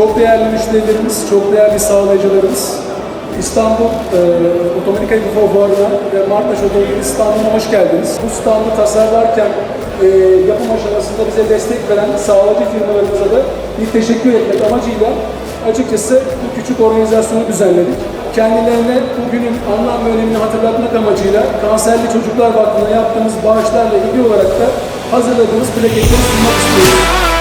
Çok değerli müşterilerimiz, çok değerli sağlayıcılarımız. İstanbul e, Otomatik Info Fuarı'na ve Martaş Otomobil İstanbul'a hoş geldiniz. Bu standı tasarlarken e, yapım aşamasında bize destek veren sağlayıcı firmalarımıza da bir teşekkür etmek amacıyla açıkçası bu küçük organizasyonu düzenledik. Kendilerine bugünün anlam ve önemini hatırlatmak amacıyla Kanserli Çocuklar Vakfı'na yaptığımız bağışlarla ilgili olarak da hazırladığımız plaketleri sunmak istiyoruz.